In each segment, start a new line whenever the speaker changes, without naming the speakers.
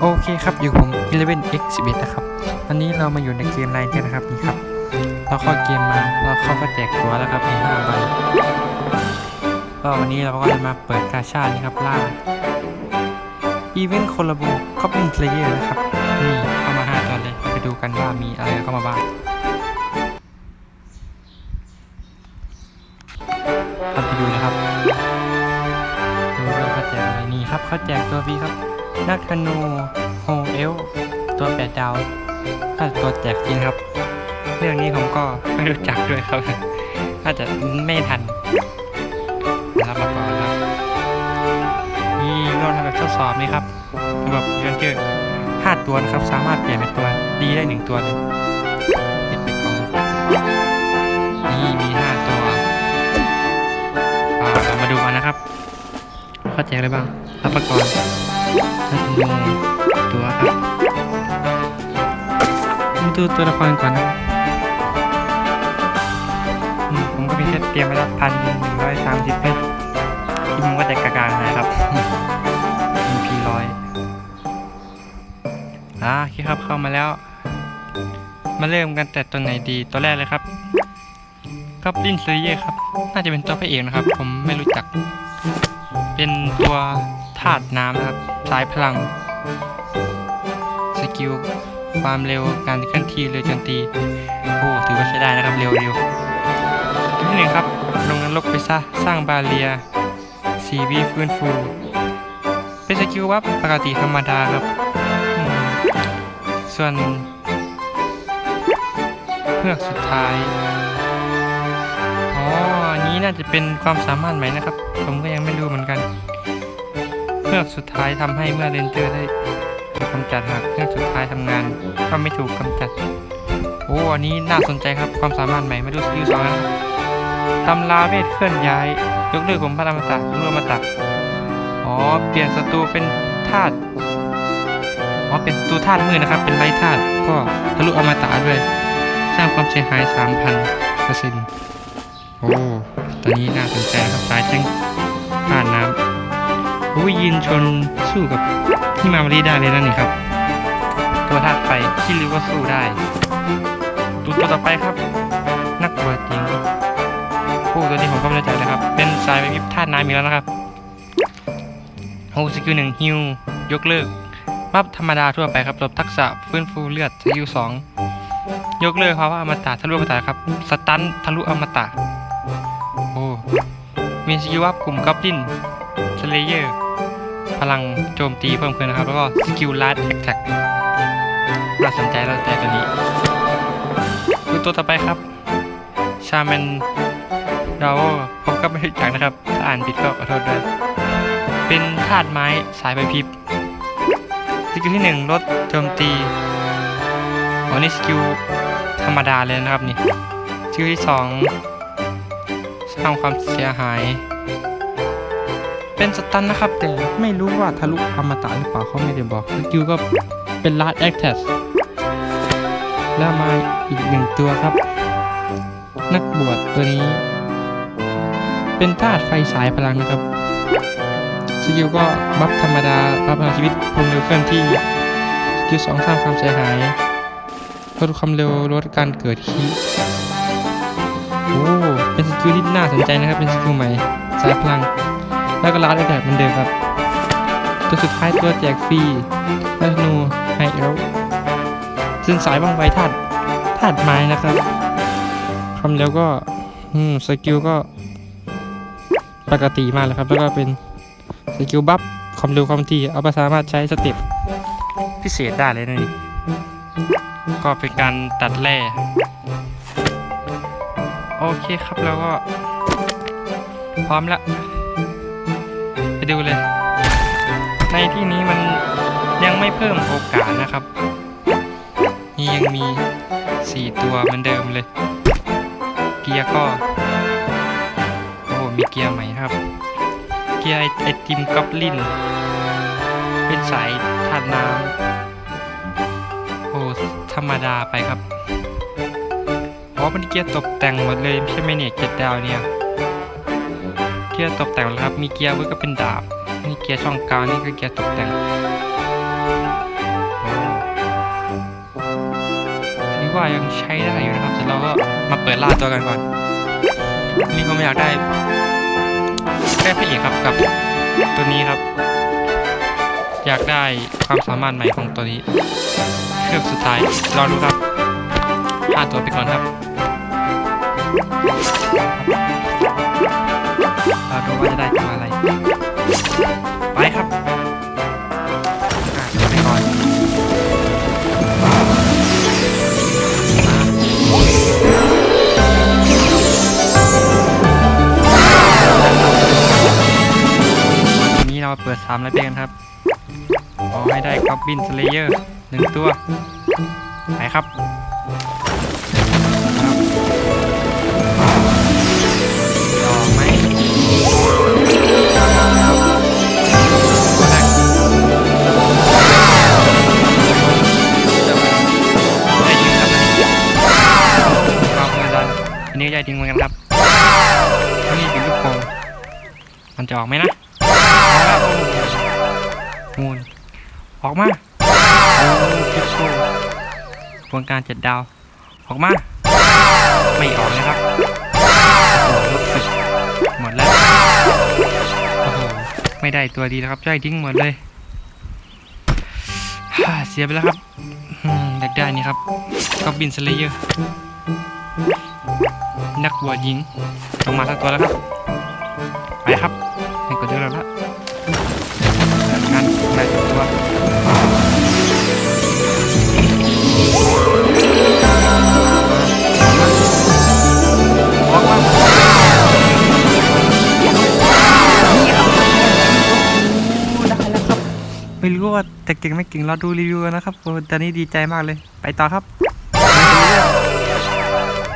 โอเคครับอยู่ผม 11x11 นะครับวันนี้เรามาอยู่ในเกมไลน์กันนะครับนี่ครับ เราเข้าเกมมาเราเขาก็แจกตัวแล้วครับมี5ใบก็วันนี้เราก็จะมาเปิดกาชาดนี่ครับล่าอีเวนต์โคลาบูคอปปิ้งเพลเยอร์นะครับนี่เข้ามา5ตัวเลยไปดูกันว่ามีอะไรเข้ามาบ้างครับไปดูนะครับดูว่าเขาแจกอะไรนี่ครับเขาแจกตัวฟรีครับ นักธนูโฮเอล ตัวแปดดาวถ้าตัวแจกจริงครับ เรื่องนี้ผมก็ไม่รู้จักด้วยครับถ้าจะไม่ทันรับมาก่อนครับนี่เราทำแบบทดสอบนี่ครับแบบเยอะเจอห้าตัวนะครับ สามารถเปลี่ยนเป็นตัวดีได้หนึ่งตัวเลยปิดไปก่อนนี่มีห้าตัว อ่าเรามาดูกันนะครับ เขาแจกอะไรบ้าง รับประกอบนักธนูตัวครับมาดูตัวละครก่อนนะอืมผมก็มีแค่เตรียมไว้ละพันหนึ่งร้อยสามสิบเพชรที่มันก็จะกลางๆนะครับ MP ร้อยอ่าโอเคครับเข้ามาแล้ว มาเริ่มกันแต่ตัวไหนดีตัวแรกเลยครับก็ลินเซเยครับ น่าจะเป็นตัวพระเอกนะครับ ผมไม่รู้จัก เป็นตัว ธาตุน้ำนะครับ สายพลัง สกิล ความเร็ว การเคลื่อนที่เร็วจมตี โอ้ ถือว่าใช้ได้นะครับ เร็วเร็วที่หนึ่งครับ ลงนรกไปซะ สร้างบาเรียสีวีฟื้นฟู เป็นสกิลวับปกติธรรมดาครับ ส่วนเพื่อกสุดท้ายอ๋ออันนี้น่าจะเป็นความสามารถใหม่นะครับ ผมก็ยังไม่รู้เหมือนกัน เครื่องสุดท้ายทำให้เมื่อเรนเจอร์ได้ถูกกำจัดหากเครื่องสุดท้ายทำงานก็ไม่ถูกกำจัด โอ้อันนี้น่าสนใจครับความสามารถใหม่มาดูสกิลสองนะครับตำราเวทเคลื่อนย้าย ยกเลิกผมพระอมตะรวมมตะอ๋อเปลี่ยนศัตรูเป็นธาตุอ๋อเป็นศัตรูธาตุมืดนะครับ เป็นไร้ธาตุก็ทะลุอมตะด้วยสร้างความเสียหาย 3,000เปอร์เซ็นต์โอ้ ตัวนี้น่าสนใจครับสายแจ้งผ่านน้ำ ผู้ยืนชนสู้กับที่มามารีได้เลยนั่นนี่ครับ ตัวธาตุไฟที่ริวก็สู้ได้ตัวต่อไปครับ นักบวชหญิงผู้ตัวนี้ผมก็ไม่รู้จักเลยครับ เป็นสายวิบธาตุน้ำอีกแล้วนะครับโอ้สกิลหนึ่งฮิวยกเลิกบัฟธรรมดาทั่วไปครับลดทักษะฟื้นฟูเลือดสกิลสองยกเลิกเพราะว่าอมตะทะลุอมตะครับ สตันทะลุอมตะ โอ้มีสกิลวับกลุ่มกอบลิน สเลเยอร์พลังโจมตีเพิ่มขึ้นนะครับ แล้วก็สกิลลาดแท็กแท็กน่าสนใจแล้วแต่ตัวนี้ดูตัวต่อไปครับ ชาแมนดาวผมก็ไม่รู้จักนะครับ ถ้าอ่านผิดก็ขอโทษด้วย เป็นธาตุไม้สายใบพริบสกิลที่1ลดโจมตีอ๋อนี่สกิลธรรมดาเลยนะครับนี่สกิลที่2สร้างความเสียหาย เป็นสตันนะครับ แต่ไม่รู้ว่าทะลุอมตะหรือเปล่าเขาไม่ได้บอกสกิลก็เป็นลาดแอคเทสแล้วมาอีกหนึ่งตัวครับ นักบวชตัวนี้ เป็นธาตุไฟสายพลังนะครับสกิลก็บัฟธรรมดาบัฟพลังชีวิตพลเร็วเคลื่อนที่สกิลสองสร้างความเสียหายลดความเร็วลดการเกิดคีโอ้เป็นสกิลที่น่าสนใจนะครับ เป็นสกิลใหม่สายพลัง แล้วก็ร้านไอแท็กเหมือนเดิมครับ ตัวสุดท้ายตัวแจกฟรีและธนูไฮเอลซึ่งสายบางไวธาตุธาตุไม้นะครับความเร็วก็สกิลก็ปกติมากเลยครับ แล้วก็เป็นสกิลบัฟความเร็วความถี่เอาไปสามารถใช้สเต็ปพิเศษได้เลยนะี่ก็เป็นการตัดแร่โอเคครับแล้วก็ พร้อมแล้ว ดูเลย ในที่นี้มันยังไม่เพิ่มโอกาสนะครับ นี่ยังมี 4 ตัวเหมือนเดิมเลย เกียร์ก็ โอ้ มีเกียร์ใหม่ครับ เกียร์ไอติมกอบลิน เป็นสายธาตุน้ำโอ้ธรรมดาไปครับอ๋อเป็นเกียร์ตกแต่งหมดเลยใช่ไหมเนี่ยเจ็ดดาวเนี่ย กียร์ตกแต่งแล้วครับ มีเกียร์ไว้ก็เป็นดาบ นี่เกียร์ช่องกลางนี่ก็เกียร์ตกแต่งนี่ว่ายังใช้ได้อยู่นะครับแต่เราก็มาเปิดล่าตัวกันก่อน นี่ก็ไม่อยากได้ได้พระเอกครับกับตัวนี้ครับ อยากได้ความสามารถใหม่ของตัวนี้ เครื่องสุดท้ายรอดูครับล่าตัวไปก่อนครับ รอดูว่าจะได้ตัวอะไร ไปครับอะไปก่อนนี้เราเปิด3แล้วเป็นครับขอให้ได้กอบบินสเลเยอร์หนึ่งตัว ไปครับ อันนี้ก็ได้จริงเหมือนกันครับนนี้เป็นลูกโป่งมันจะออกไหมนะออกมูนออกมาโอ้พิชโชวงการเจ็ดดาว ออกมา ไม่ออกเลยครับโอ้โหรู้สึกหมดแล้วโอ้โหไม่ได้ตัวดีแล้วครับได้ทิ้งหมดเลยเสียไปแล้วครับอืมอยากได้นี่ครับก็บินสเลเยอร์ นักบวชหญิงลงมาสักตัวแล้วครับ ไปครับให้กดเยอะแล้วละงานได้สักตัวออกมาได้แล้วครับไม่รู้ว่าจะเก่งไม่เก่งเราดูรีวิวกันนะครับตอนนี้ดีใจมากเลย ไปต่อครับ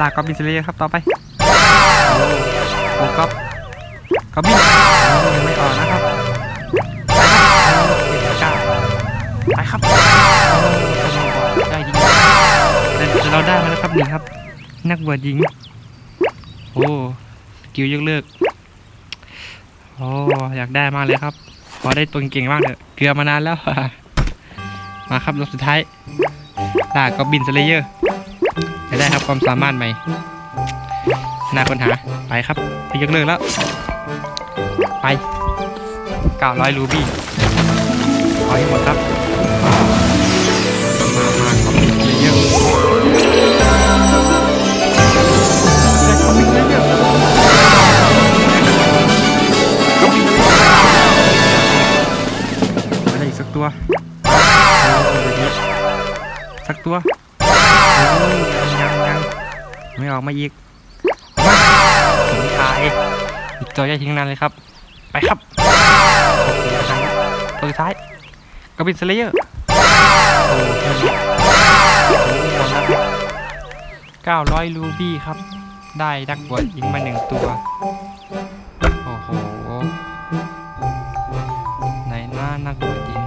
ลากกอบบินเซเลเยอร์ครับต่อไปโอ้กอบกอบบินยังไม่ออกนะครับไปครับเจ็ดสิบเก้าได้ยิงแต่เราได้มาแล้วครับนี่ครับ นักบวชหญิง โอ้สกิลยกเลิกโอ้อยากได้มากเลยครับขอได้ตัวเก่งๆบ้างเถอะเกลือมานานแล้ว มาครับรอบสุดท้ายลากก็บินสเลเยอร์ ได้ครับความสามารถใหม่น่าค้นหาไปครับไปยกเลิกแล้ว ไป900รูบี้เอาให้หมดครับมามาก็บินสเลเยอร์ได้คอมมิกเยอมมิกเลยมาได้อีกสักตัวสักตัว ไม่ออกมาอีกมาสมชายอีกตัวใหญ่ทิ้งนานเลยครับ ไปครับตัวสุดท้ายกระบินสเลเยอร์โอ้แค่นี้อ้หมดแล้วครับ900รูบี้ครับ ได้ดักบวชยิงมาหนึ่งตัว โอ้โห ไหนหน้านักบวชยิง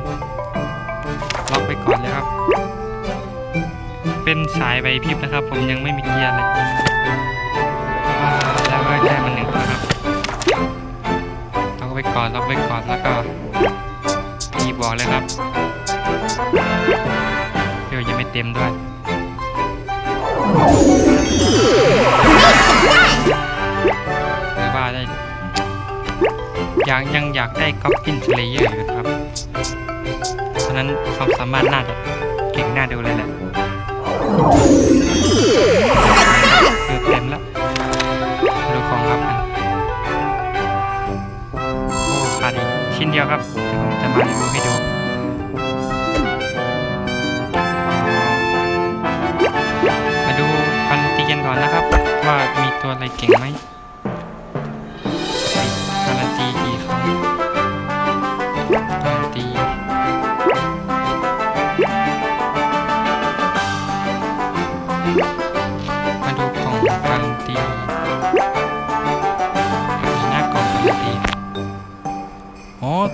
ล็อกไปก่อนเลยครับ เป็นสายใบพริบนะครับ ผมยังไม่มีเกียร์เลยแล้วก็ได้มาหนึ่งตัวครับล็อกไปก่อนล็อกไปก่อนแล้วก็พีบอกเลยครับเดี๋ยวยังไม่เต็มด้วยหรือว่าได้ยังยังอยากได้ก๊อปปินสเลเยอร์อยู่ครับฉะนั้นความสามารถน่าจะเก่งน่าดูเลยแหละ เกือบเต็มแล้วดูของครับกันโอ้ขาดอีกชิ้นเดียวครับผมจะมารีวิวให้ดูมาดูพันตีกันก่อนนะครับ ว่ามีตัวอะไรเก่งไหม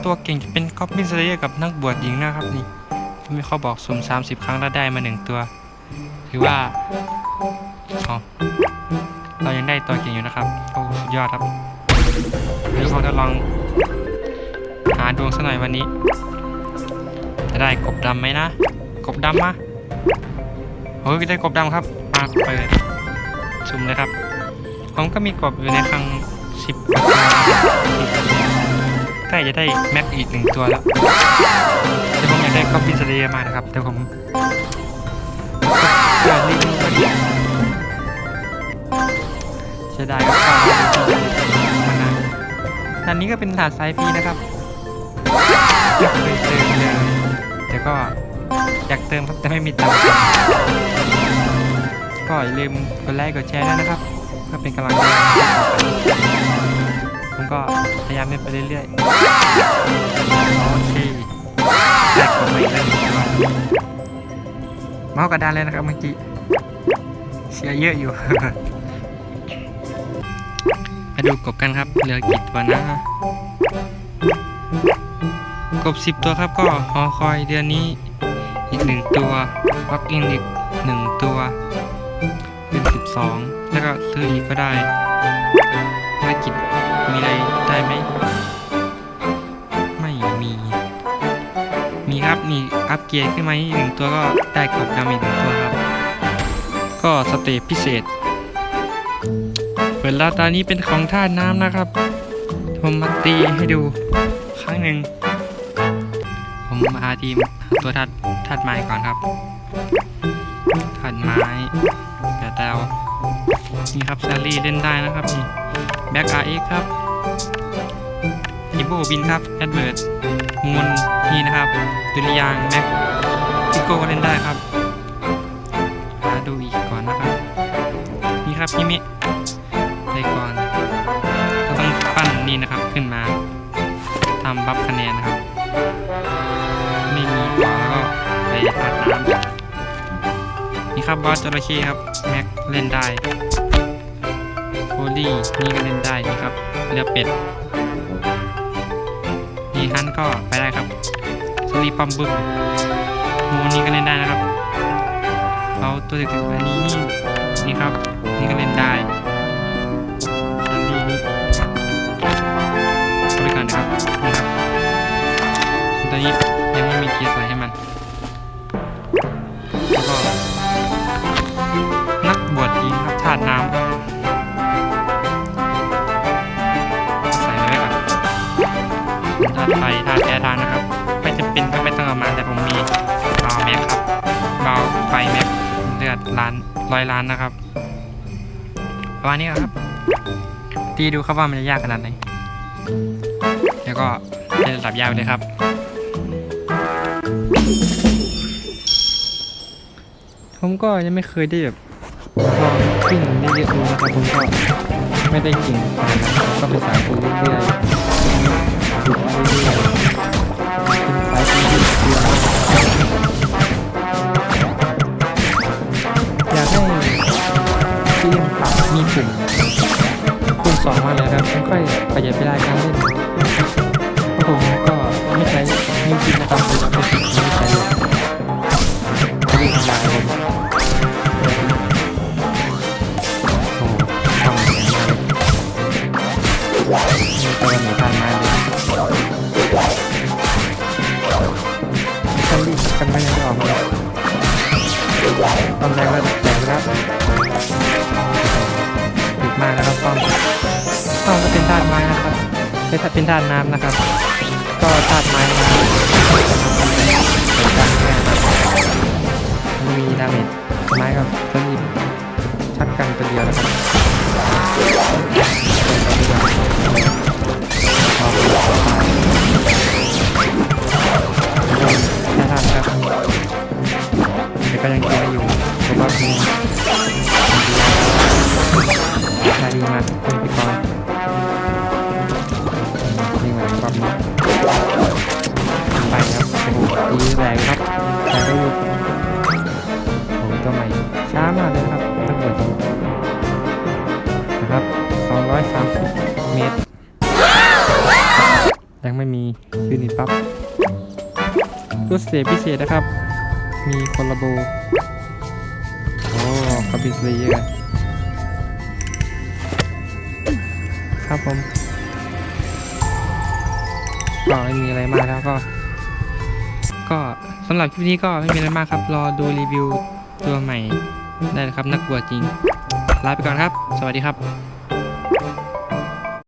ตัวเก่งจะเป็นคอปปิ้นสเลเยอร์กับนักบวชหญิงนะครับนี่มีเขาบอกสุ่ม30 ครั้งแล้วได้มาหนึ่งตัวถือว่าอ๋อเรายังได้ตัวเก่งอยู่นะครับโอ้สุดยอดครับเดี๋ยวเราจะลองหาดวงสักหน่อยวันนี้ จะได้กบดำไหมนะ กบดำมาโอ้อ้ยได้กบดำครับมาเปิดสุ่มเลยครับ ผมก็มีกบอยู่ในคลังสิบกว่าตัว ใกล้จะได้แม็กอีกหนึ่งตัวแล้วแต่ผมอยากได้กบพิซเรียมานะครับ แต่ผมอยากรีบก็ดีเสียดายครับมานานด่านนี้ก็เป็นด่านสายฟรีนะครับไม่เคยเติมเลยแต่ก็อยากเติมครับแต่ไม่มีตังค์ก็อย่าลืมกดไลค์กดแชร์ด้วยนะครับเพื่อเป็นกำลังใจ ก็พยายามเล่นไปเรื่อยๆ โอเคแลกกดไปอีกแล้วหนึ่งตัวเมาส์กระดานเลยนะครับเมื่อกี้ เสียเยอะอยู่ มาดูกบกันครับเหลือกี่ตัวนะ กบสิบตัวครับก็หอคอยเดือนนี้ อีกหนึ่งตัวล็อกอินอีกหนึ่งตัว เป็นสิบสองแล้วก็ซื้ออีกก็ได้ภารกิจ มีอะไรได้ไหม ไม่มี มีครับ มีอัปเกรดขึ้นมาอีกหนึ่งตัวก็ได้กบดำอีกหนึ่งตัวครับ ก็สเตปพิเศษ เปิดลาตานี้เป็นของท่าน้ำนะครับ ผมมาตีให้ดูครั้งหนึ่ง ผมมาหาทีมตัวธาตุธาตุไม้ก่อนครับธาตุไม้แต่แตวนี่ครับแซลลี่เล่นได้นะครับนี่แบ็กอาร์เอ็กครับ อีโบบินครับแอดเวิร์ดมูลนี่นะครับดุริยางแม็กซิโก้ก็เล่นได้ครับหาดูอีกก่อนนะครับ นี่ครับพี่มิไปก่อนเราต้องปั้นนี่นะครับขึ้นมาทำบัฟคะแนนนะครับ ไม่มีต่อแล้วก็ไปอาบน้ำนี่ครับบอสจระเข้ครับแม็กเล่นได้โคลี่นี่ก็เล่นได้นี่ครับเรือเป็ด นี่ฮันก็ไปได้ครับสลีปัมบึ้มมูนี่ก็เล่นได้นะครับเอาตัวเด็กอันนี้นี่ครับ นี่ก็เล่นได้ซันนี่นี่เอาไปก่อนนะครับนี่ครับตอนนี้ยังไม่มีเกียร์ใส่ให้มันแล้วก็นักบวชหญิงครับธาตุน้ำ ธาตุไฟธาตุแอร์ธาตุนะครับ ไม่จำเป็นก็ไม่ต้องเอามาแต่ผมมีบาวแม็กครับบาวไฟแม็กเลือดล้านร้อยล้านนะครับประมาณนี้ครับตีดูครับว่ามันจะยากขนาดไหนแล้วก็เป็นระดับยาวเลยครับผมก็ยังไม่เคยได้แบบลองขึ้นได้เยอะดูนะครับผมก็ไม่ได้เก่งขนาดนั้นผมก็เรื่อยๆฝึกมาเรื่อยๆเป็นสายฟูเรื่อยๆ อยากให้เกมปรับมีปุ่มคูณสองมาเลยครับค่อยประหยัดเวลาการเล่น กันไม่ยังไม่ออกมาเลยตอนแรกก็แตกแล้วถึกมากนะครับต้องต้องก็เป็นธาตุไม้นะครับไม่ถ้าเป็นธาตุน้ำนะครับ ก็ธาตุไม้มาเหมือนกันเนี่ยมันมีดาเมจไม้กับสลิปชักกันตัวเดียวนะครับถ้า เพราะว่ามีนาดีมากคุณพี่กรณ์นี่เหมือนรอบนี้ไปครับโอ้โหดีแรงครับแต่ก็อยู่โอ้โหตัวใหม่ช้ามากเลยครับตั้งแต่นะครับ230เมตร ยังไม่มียูนิตปั๊บรูดเสียพิเศษนะครับ มีคนละโบ คาบิสเลียอร์ครับผมก็ไม่มีอะไรมากแล้วก็ ก็สำหรับคลิปนี้ก็ไม่มีอะไรมากครับ รอดูรีวิวตัวใหม่ได้แล้วครับนักบวจริงลาไปก่อนครับ สวัสดีครับ